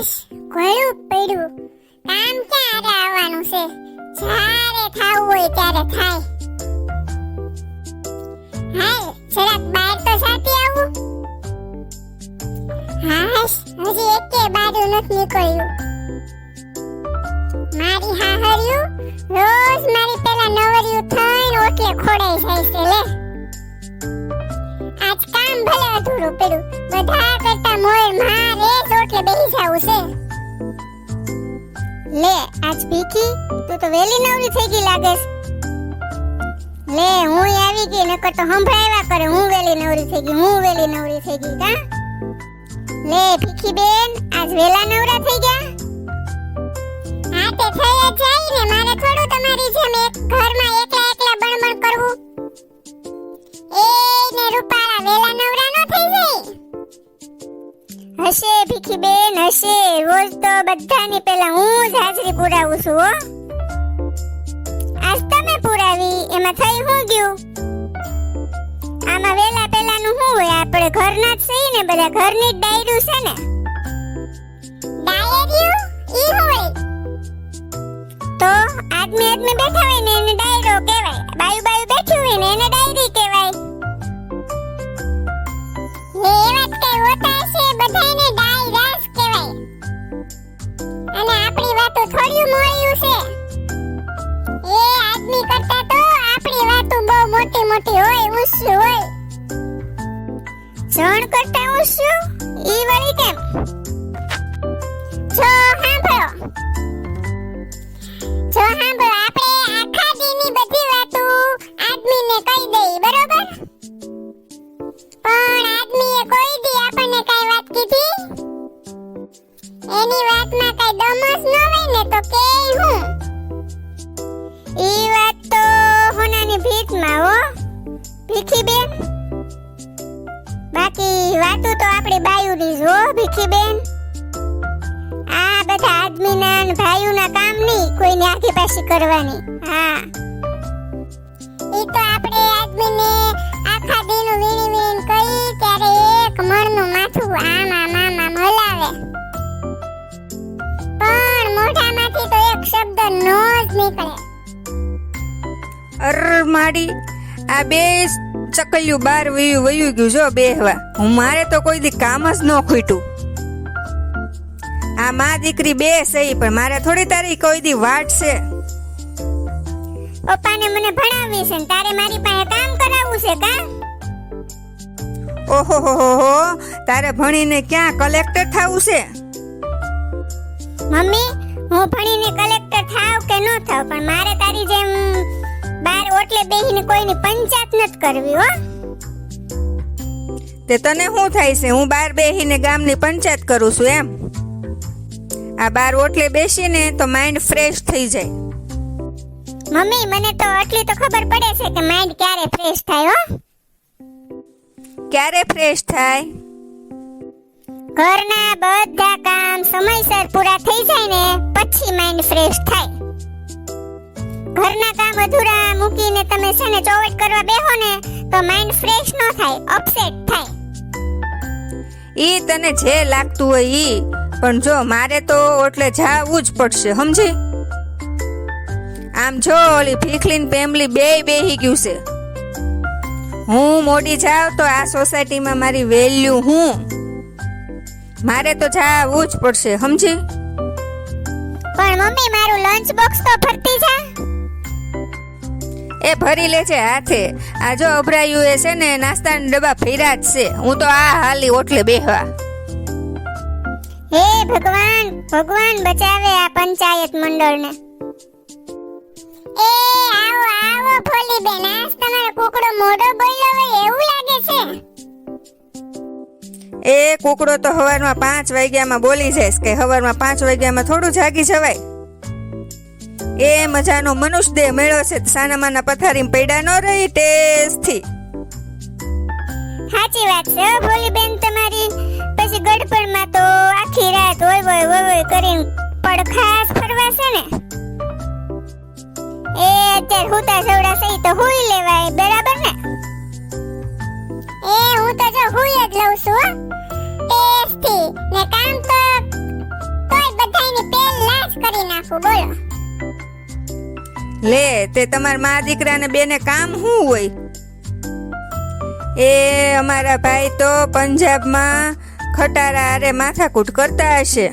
હાશ ઘણું પડ્યું. કામ ક્યારે આવવાનું છે? જ્યારે થાવું હોય ત્યારે થાય. હાલ જરાક બહાર તો સાથી આવું. હાશ હજી એકે બારું નથી નીકળ્યું. મારી હાહર્યું રોજ મારી પેલા નવરિયું થઈને ઓટલે ખોડાઈ જાય છે, લે. આજ કામ ભલે અધૂરું પડ્યું. બધા કરતા મોર ઓટલે બેસી જાવું છે. લે, આજ ભીખી? તું તો વેલી નવરી થઈ ગઈ લાગેસ લે, હું આવી ગઈ, નકર તો સંભળાવ્યા કરે, હું વેલી નવરી થઈ ગઈ, હું વેલી નવરી થઈ ગઈ, કા? લે, ભીખી બેન, આજ વેલા નવરા થઈ ગયા? હા, તે થઈ જ જાય ને, મારે થોડું તમારી જેમ એક ઘરમાં એકલા એકલા બણબણ કરવું. એ ને રૂપાળા વેલા નવરા નો થઈ જાય. હશે ભીખી બેન હશે. રોજ તો બધાની પહેલા હું જ હાજરી પુરાવું છું હો. આજ તમે પુરાવી એમાં થઈ હું ગયું? આમાં વેલા પહેલાનું શું હોય? આપણે ઘરના જ છીએ ને બધા ઘરની જ ડાયરું છે ને. ડાયરિયું ઈ હોય. તો આદમી આદમી બેઠા હોય ને એને ડાયરો કહેવાય. બાયુ બાયુ બેઠી હોય ને એને મોટી હોય ઊંચું હોય. જણ કરતા ઊંચું? ઈ વળી કેમ? પાછી કરવાની. હા. એ તો આપણે આદમીને આખા દિન વીણી વીણી કરી ત્યારે એક મણનું માથું આમ આમ આમ આમ હલાવે. પણ મોઢામાંથી તો એક શબ્દ નો જ નીકળે. અર માડી, આ બે ચકલ્યું બાર વયું વયું ગયું જો બેહવા. હું મારે તો કોઈ દી કામ જ ન ખૂટ્યું. આ માં દીકરી બે સહી પણ મારે થોડી તારી કોઈ દી વાટ છે. પપ્પાને મને ભણાવી છે તારે મારી પાસે કામ કરાવવું છે કા? ઓહો હો હો હો. તારે ભણીને ક્યાં કલેક્ટર થવું છે? મમ્મી હું ભણીને કલેક્ટર થાવ કે ન થાવ પણ મારે તારી જેમ બાર ઓટલે બેહીને કોઈની પંચાયત નથી કરવી હો. તે તને શું થાય છે? હું બાર બેહીને ગામની પંચાયત કરું છું એમ? આ બાર ઓટલે બેસીને તો માઇન્ડ ફ્રેશ થઈ જાય. મમ્મી મને તો આટલી તો ખબર પડે છે કે માઇન્ડ ક્યારે ફ્રેશ થાય હો. ક્યારે ફ્રેશ થાય? ઘરના બધા કામ સમયસર પૂરા થઈ જાય ને પછી માઇન્ડ ફ્રેશ થાય. ઘરના કામ અધૂરા મૂકીને તમે છે ને ચોવટ કરવા બેહો ને તો માઇન્ડ ફ્રેશ ન થાય અપસેટ થાય. ઈ તને જે લાગતું હોય ઈ. પણ જો મારે તો એટલે જાવું જ પડશે સમજી? આમ જો ઓલી ભીખલીન પેમલી બે બેહી ગયું છે. હું મોડી જાવ તો આ સોસાયટીમાં મારી વેલ્યુ હું? મારે તો જાવું જ પડશે સમજી? પણ મમ્મી મારું લંચ બોક્સ તો ભરતી જા. એ ભરી લે છે હાથે. આ જો અભરાયું એ છે ને નાસ્તાના ડબ્બા ફેરા જ છે. હું તો આ હાલી ઓટલે બેહવા. હે ભગવાન ભગવાન બચાવે આ પંચાયત મંડળને. એ આવો આવો ફોલી બેન આજ તમારો કુકડો મોઢો બોલ્યો હોય એવું લાગે છે? એ કુકડો તો હવારમાં પાંચ વાગ્યામાં બોલી જાય કે હવારમાં પાંચ વાગ્યામાં થોડું જાગી જવાય. એ મજાનો મનુષ્ય દેહ મેળો છે સાનામાના પથારીમાં પૈડા ન રહી ટેસ્ટથી સાચી વાત છે ભોલી બેન તમારી. પછી ગડપણમાં તો આખી રાત હોય હોય ઓય કરીને પડખાસ ફરવા છે ને? એ અત્યારે હુતા સવડા સહી તો હુઈ લેવાય, બરાબર ને? એ હું તો જો હુઈ જ લઉં છું ટેસ્ટી. ને કામ તો છું બોલો. લે, તે તમારા મા દીકરાને બેને કામ શું હોય? એ અમારા ભાઈ તો પંજાબમાં ખટારા અરે માથાકૂટ કરતા હશે.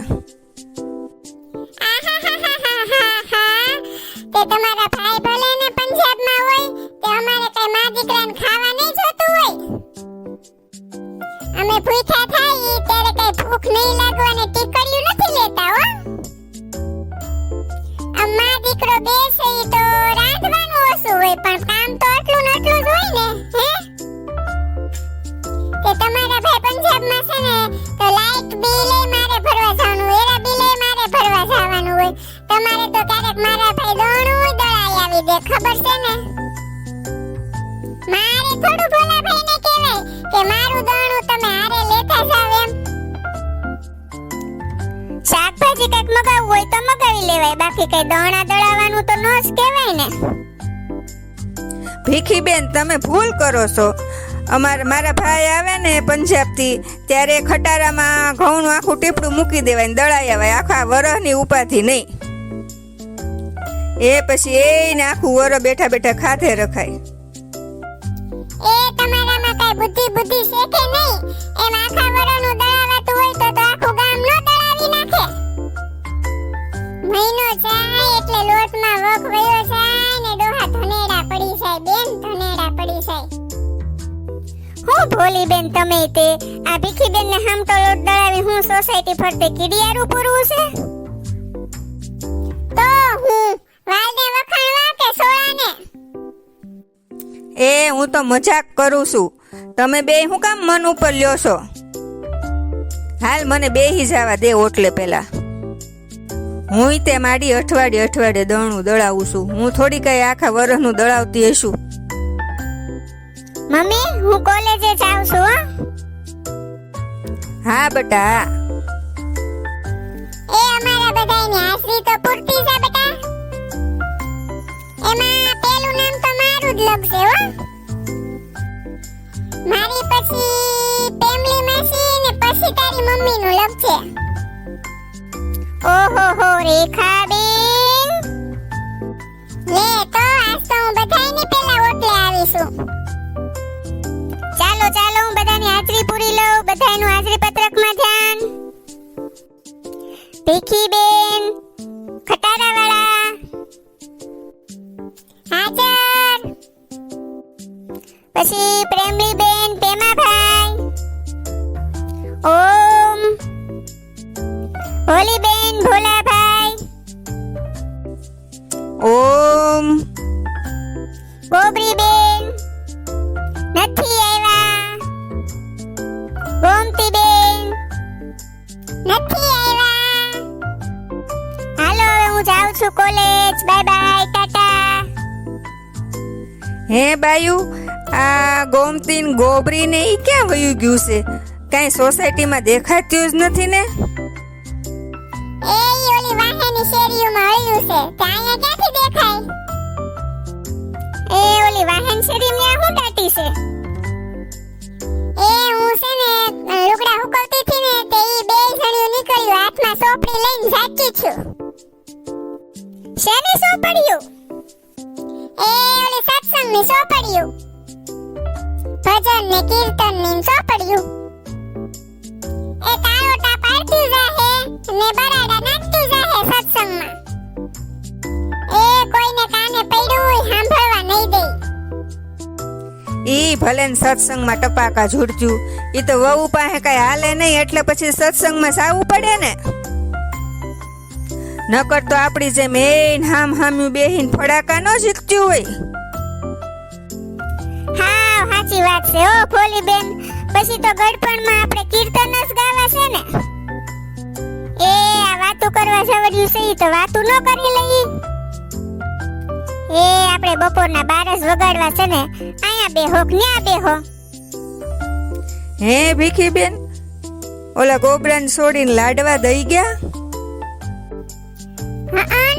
થોડું ભોલા કહેવાય કે મારું દાણું તમે હારે લેતા જાવ એમ. શાકભાજી કંઈક મગાવવું હોય તો મગાવી લેવાય, બાકી કઈ દાણા દળાવવાનું તો ન જ કહેવાય ને. ભીખીબેન, તમે ભૂલ કરો છો. અમાર, મારા ભાઈ આવે ને પંજાબથી, ત્યારે ખટારામાં ઘઉંનું આખું ટીપડું મૂકી દેવાય ને દળાઈ આવે આખા વરહની ઉપાધિ નહીં. એ પછી એને આખું વર બેઠા બેઠા ખાધે રખાય. તમારામાં કઈ બુદ્ધિ બુદ્ધિ છે કે નહીં? એમ આખા વરણું દળાવાતું હોય તો તો આખું ગામ નો દળાવી નાખે. મહિનો જાય એટલે લોટમાં વખ વયો જાય ને ડોહા ધનેડા પડી જાય, બેન ધનેડા પડી જાય. હું ભોલી બેન તમે તે? આ ભીખી બેન ને હમ તો લોટ દળાવી હું સોસાયટી ફરતે કીડિયારું પૂરવું છે? તો હું વાલને વખાણવા કે સોળાને? એ હું તો મજાક કરું છું. તમે બે હું કામ મન ઉપર લ્યો છો? હાલ મને બેહી જવા દે ઓટલે પહેલા હું તે માડી અઠવાડિયે અઠવાડિયે દણું દળાવું છું. હું થોડી કઈ આખા વરસનું દળાવતી હશું. મમ્મી હું કોલેજે જાઉં છું હા. બેટા. એ અમારા બધાયની હાજરી તો પૂરતી છે ઓહો હો રેખા બેન લે, તો આજ તો હું બધાયની પેલા ઓટલે આવીશું. ચાલો ચાલો, હું બધાની હાજરી પૂરી લઉં. બધાયનું હાજરી પત્રકમાં ધ્યાન. ભીખી બેન ખટારા વાળા હાજર. પછી પ્રેમલી બેન પેમાભાઈ. ઓમ. હોલી બેન ભોલાભાઈ ઓમ. બોબરી બેન. નથી આવ્યા. ગોમતી બેન. નથી આવ્યા. હાલો હવે હું જાઉં છું કોલેજ બાય બાય ટાટા. હે બાયુ આ ગોમતી ગોબરીને ગોબરી ઈ ક્યાં વયું ગયું છે? કાંઈ સોસાયટીમાં દેખાતું જ નથી ને? શેરીઓમાં છે. ત્યાં અહીંયા ક્યાંથી દેખાય? એ ઓલી વાહન શેરીમાં હું દાટી છે? એ હું છે ને લુગડા હુકવતી હતી ને, તે ઈ બે જણિયું નીકળ્યું, હાથમાં સોપડી લઈને જાચી છું. શેની સોપડિયું એ ઓલી સત્સંગની સોપડિયું ભજન ને કીર્તનની સોપડિયું એ તાળોટા પાડતું જાહે ને બરાડા નાખતું કોઈને પડ્યું હોય સાંભળવા નહીં દે. ઈ ભલે ને સત્સંગમાં ટપાકા ઝૂડજુ. ઈ તો વહુ પાસે કઈ હાલે નહીં એટલે પછી સત્સંગમાં સાવું પડે ને. નકર તો આપણી જેમ એન હામ હામ્યું બેહીન ફડાકા ન શીખતું હોય. હા સાચી વાત છે ઓ ભોલી બેન પછી તો ગડપણમાં આપણે કીર્તન જ ગાવા છે ને. એ આ વાતો કરવા જવડ્યું છે તો વાતું ન કરી લઈ એ આપણે બપોરના બાર જ વગાડવા છે ને અહીંયા બેહો ન્યા બેહો? હે ભીખી બેન ઓલા ગોબરાન છોડીને લાડવા દઈ ગયા? હઅન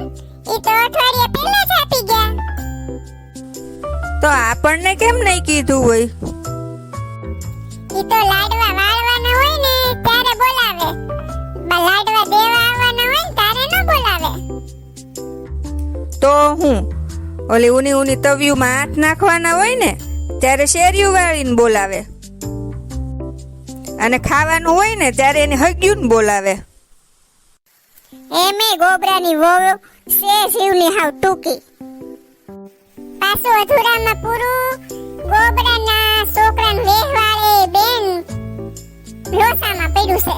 એ તો અઠવાડિયા પહેલા જ આપી ગયા. તો આપણને કેમ નહીં કીધું હોય? એ તો લાડવા વાળવાના હોય ને ત્યારે બોલાવે. લાડવા દેવા આવવાના હોય ને ત્યારે ન બોલાવે. ઓલી ઉની ઉની તવિયુમાં હાથ નાખવાના હોય ને ત્યારે શેરિયું વાળીને બોલાવે. અને ખાવાનું હોય ને ત્યારે એને હગ્યું બોલાવે. એમે ગોબરાની વહુ સે શિવની હાવ ટૂંકી. પાછું અધૂરામાં પૂરું ગોબરાના છોકરાને વેહવાળે બેન લોસામાં પડ્યું છે.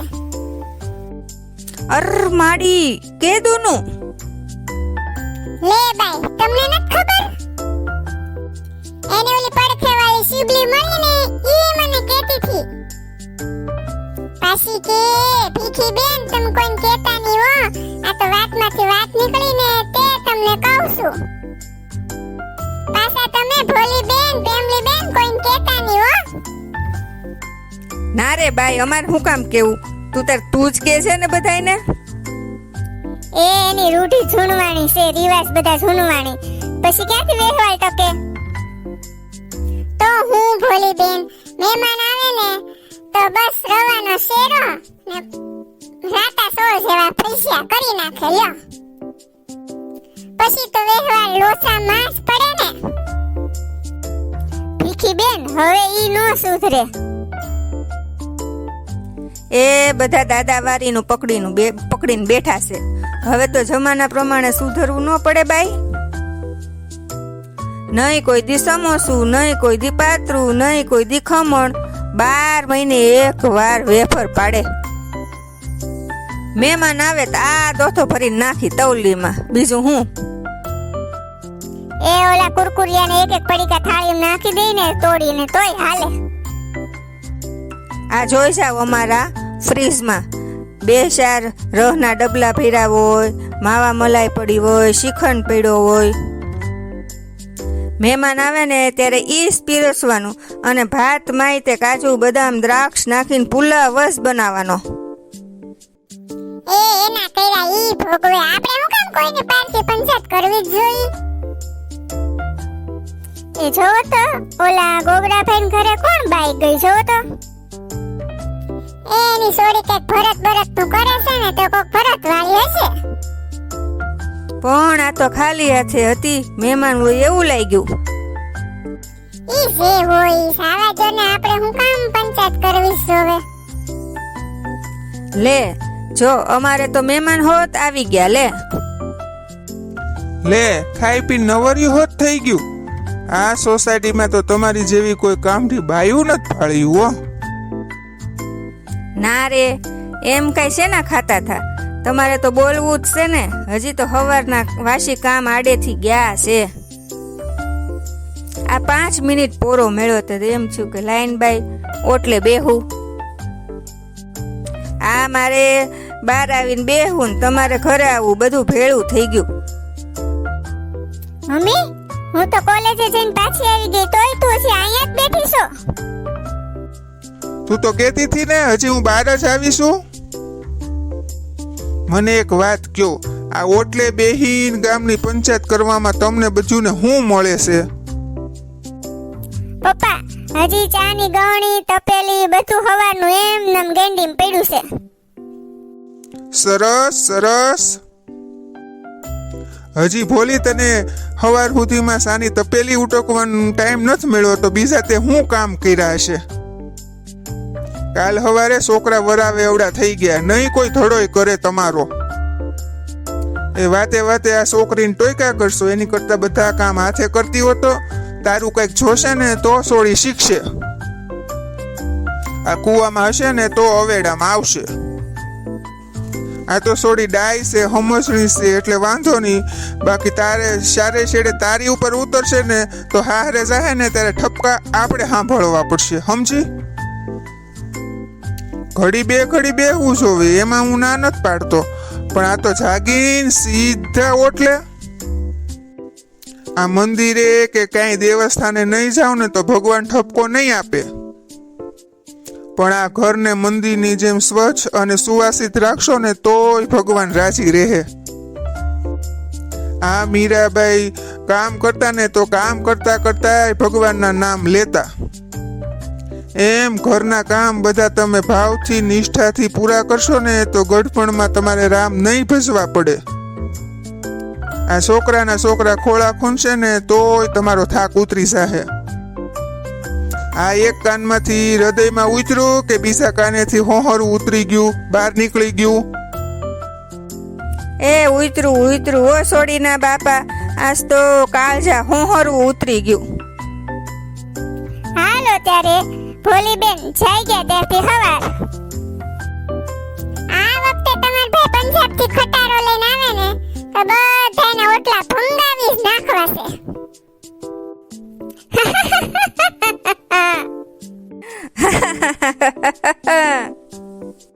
અર માડી કેદુનું? લે ભાઈ, તમને ન ખબર? એને ઓલી પડખે વાળી શિબલી મળી ને, ઈ મને કહેતી હતી પાછી કે, ભીખી બેન, તમે કોઈને કહેતા નહીં હો. આ તો વાતમાંથી વાત નીકળીને તે તમને કહું છું. પાછા તમે ભોલી બેન પેમલી બેન કોઈને કહેતા નહીં હો. ના રે ભાઈ, અમારે શું કામ કેવું? તું તાર તું જ કે છે ને બધાયને? એ એની રૂઢી ઝૂણવાણી છે, રિવાજ બધા ઝૂણવાણી પછી ક્યાંથી વેહવાય ટકે તો હું ભોલી બેન, મહેમાન આવે ને, તો બસ રવાનો શેરો ને રાતા સોળ જેવા પૈસા કરી નાખે, લ્યો. પછી તો વેહવાલ લોસા માંસ પડે ને. ભીખી બેન, હવે ઈ નો સુધરે. એ બધા દાદાવારીનું પકડીનું બે, પકડીને બેઠા છે. હવે તો જમાના પ્રમાણે સુધરવું ન પડે બાઈ. નહીં કોઈ દી સમોસું નહીં કોઈ દી પાતરું નહીં કોઈ દી ખમણ. બાર મહિને એક વાર વેફર પાડે. મહેમાન આવે તો આ દોથો ભરી નાખી તવલીમાં. બીજું હું? એ ઓલા કુરકુરિયાને એક એક પડીકા થાળીમાં નાખી દઈને તોડીને તોય હાલે. આ જોઈ જાવ અમારા ફ્રીજમાં. બે ચાર રહના ડબલા ભર્યા હોય, માવા મલાઈ પડી હોય શ્રીખંડ પડ્યો હોય. મહેમાન આવે ને ત્યારે એ પીરસવાનું અને ભાત માય તે કાજુ, બદામ, દ્રાક્ષ નાખીને પુલા વસ બનાવવાનો. ઓલા ગોબરાભાઈ ઘરે કોણ બાઈક ગઈ? જોવો તો. એની સોરી કંઈક ભરત ભરત તું કરે છે ને તો કોક ભરત વાળી હશે. પણ આ તો ખાલી હાથે હતી મહેમાન હોય એવું લાગ્યું. ઈ જે હોય સાવા જો ને આપણે હું કામ પંચાયત કરવી જોવે લે જો અમારે તો મહેમાન હોત આવી ગયા લે. લે ખાઈ પી નવર્યું હોત થઈ ગયું. આ સોસાયટીમાં તો તમારી જેવી કોઈ કામથી બાયું નથી ફાળ્યું હો. ના રે, એમ કઈ શેના ખાતા થા? તમારે તો બોલવું જ છે ને. હજી તો હવારના વાસી કામ આડેથી ગયા છે. આ પાંચ મિનિટ પોરો મેળ્યો તો એમ થયું કે લાઈનબાઈ ઓટલે બેહું. આ મારે બહાર આવીને બેહું ને તમારે ઘરે આવું, બધું ભેળું થઈ ગયું. મમ્મી, હું તો કોલેજે જઈને પાછી આવી ગઈ, તોય તું છે અહીંયા જ બેઠી છો? તું તો કહેતી હતી ને હજી હું બહાર જ આવીશું મને એક વાત કહો આ ઓટલે બેહીન ગામની પંચાયત કરવામાં તમને બધુંને શું મળે છે? પપ્પા હજી ચાની ગણી તપેલી બધું હવાનું એમ નમ ગેંડીમ પડ્યું છે. સરસ સરસ. હજી ભોલી તને હવાર સુધીમાં સાની તપેલી ઉટકવાનો ટાઈમ નથી મળ્યો તો બીજા તે શું કામ કર્યા હશે? કાલ હવારે છોકરા વરાવે એવડા થઈ ગયા. નહીં કોઈ ધડોય કરે તમારો. એ વાતે વાતે આ છોકરીને ટોયકા કરશો. એની કરતા બધા કામ હાથે કરતી હો તો તારું કંઈક જોશે ને તો સોળી શીખશે. આ કૂવામાં હશે ને તો અવેડામાં આવશે. આ તો સોડી ડાય છે હમસણી છે, એટલે વાંધો નહીં. બાકી તારે સારે છેડે તારી ઉપર ઉતરશે ને તો હારે જાહે ને ત્યારે ઠપકા આપણે સાંભળવા પડશે. સમજી? ઘડી બે, ઘડી બેહવું જોવે, એમાં હું ના નથી પાડતો. પણ આ તો જાગીને સીધા ઓટલે. આ મંદિરે કે કાંઈ દેવસ્થાને નહીં જાવ ને તો ભગવાન ઠપકો નહીં આપે. પણ આ ઘરને મંદિરની જેમ સ્વચ્છ અને સુવાસિત રાખશો ને તોય ભગવાન રાજી રહે. આ મીરાબાઈ કામ કરતા ને તો કામ કરતા કરતા ભગવાનના નામ લેતા. એમ ઘરના કામ બધા તમે ભાવથી નિષ્ઠાથી પૂરા કરશો ને તો ગઢપણમાં તમારે રામ નહીં ભજવા પડે. આ છોકરાના છોકરા ખોળા ખૂનશે ને તોય તમારો થાક ઉતરી જાહે. આ એક કાનમાંથી હૃદયમાં ઉતર્યું કે બીજા કાનેથી હોહરું ઉતરી ગયું બહાર નીકળી ગયું? એ ઉતરું ઉતરું ઓ સોડીના બાપા આજ તો કાળજા હોહરું ઉતરી ગયું. હાલો ત્યારે. ભોલી બેન જઈ ગયા દેરથી હવાર. આ વખતે તમાર ભાઈ પંજાબથી ખટારો લઈને આવે ને, તો બધાને ઓટલા ભંગાવી જ નાખવા છે